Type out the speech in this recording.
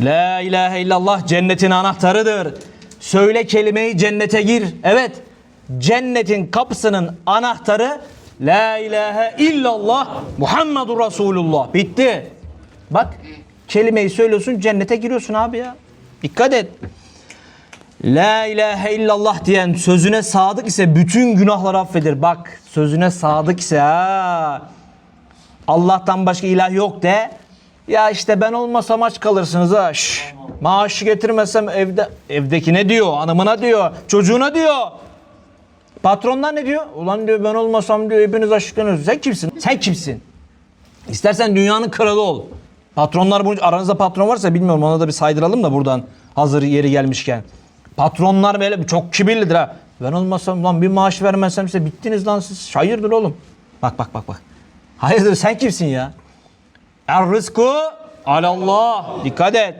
La ilahe illallah cennetin anahtarıdır. Söyle kelimeyi cennete gir. Evet. Cennetin kapısının anahtarı La ilahe illallah Muhammedur Resulullah. Bitti. Bak kelimeyi söylüyorsun cennete giriyorsun abi ya. Dikkat et. La ilahe illallah diyen sözüne sadık ise bütün günahlar affedir. Bak sözüne sadık ise ha. Allah'tan başka ilah yok de. Ya işte ben olmasam aç kalırsınız ha. Şş, maaşı getirmesem evde evdeki ne diyor? Hanımına diyor, çocuğuna diyor. Patronlar ne diyor? Ulan diyor ben olmasam diyor hepiniz açlıklanıyorsunuz. Sen kimsin? Sen kimsin? İstersen dünyanın kralı ol. Patronlar bunu aranızda patron varsa bilmiyorum ona da bir saydıralım da buradan hazır yeri gelmişken. Patronlar böyle çok kibirlidir ha. Ben olmasam lan bir maaş vermezsem size bittiniz lan siz. Hayırdır oğlum? Bak bak bak bak. Hayırdır sen kimsin ya? Er rızku alallah. Dikkat et.